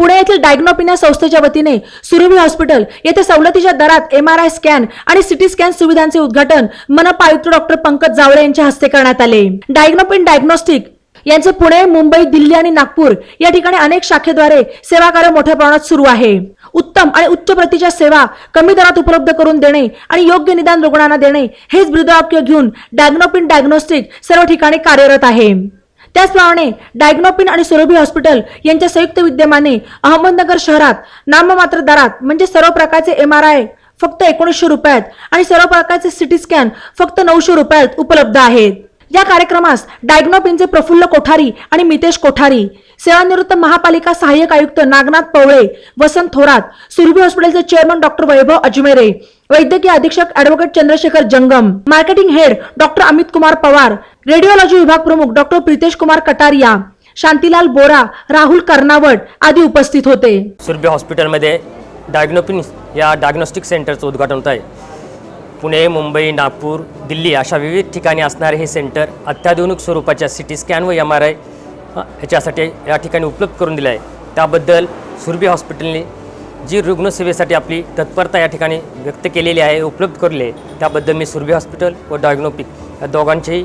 येथील डायग्नोपिना संस्थेच्या वतीने सुरभी हॉस्पिटल येथे सवलतीच्या दरात एम आर आय स्कॅन आणि सिटी स्कॅन सुविधांचे उद्घाटन मनपा आयुक्त डॉक्टर पंकज जावळे यांच्या हस्ते करण्यात आले. डायग्नोपिन डायग्नोस्टिक यांचे पुणे मुंबई दिल्ली आणि नागपूर या ठिकाणी अनेक शाखेद्वारे सेवा कार्य मोठ्या प्रमाणात सुरू आहे. उत्तम आणि उच्च प्रतीच्या सेवा कमी दरात उपलब्ध करून देणे आणि योग्य निदान रुग्णांना देणे हेच ब्रीदवाक्य घेऊन डायग्नोपिन डायग्नोस्टिक सर्व ठिकाणी कार्यरत आहे. त्याचप्रमाणे डायग्नोपिन आणि सुरभी हॉस्पिटल यांच्या संयुक्त विद्यमाने अहमदनगर शहरात नाममात्र दरात म्हणजे सर्व प्रकारचे एम आर आय फक्त एकोणीसशे रुपयात आणि सर्व प्रकारचे सिटी स्कॅन फक्त नऊशे रुपयात उपलब्ध आहेत. या कार्यक्रमास डायग्नोपिनचे प्रफुल्ल कोठारी आणि मितेश कोठारी सेवानिवृत्त महापालिका सहाय्यक आयुक्त नागनाथ पवळे वसंत थोरात सुरभी हॉस्पिटलचे चेअरमन डॉक्टर वैभव अजमेरे वैद्यकीय अधीक्षक advocate Chandrashekhar Jangam marketing head doctor Amit Kumar Pawar radiology विभाग प्रमुख डॉक्टर प्रितेश कुमार कटारिया शांतीलाल बोरा राहुल कर्नावट आदी उपस्थित होते. सुरभी हॉस्पिटलमध्ये डायग्नोपिन या डायग्नोस्टिक सेंटरचं उद्घाटन होत आहे. पुणे मुंबई नागपूर दिल्ली अशा विविध ठिकाणी असणारे हे सेंटर अत्याधुनिक स्वरूपाच्या सी टी स्कॅन व एम आर आय ह्याच्यासाठी या ठिकाणी उपलब्ध करून दिलं आहे त्याबद्दल सुरभी हॉस्पिटलने जी रुग्णसेवेसाठी आपली तत्परता या ठिकाणी व्यक्त केलेली आहे उपलब्ध करले आहे त्याबद्दल मी सुरभी हॉस्पिटल व डायग्नोपिक या दोघांचेही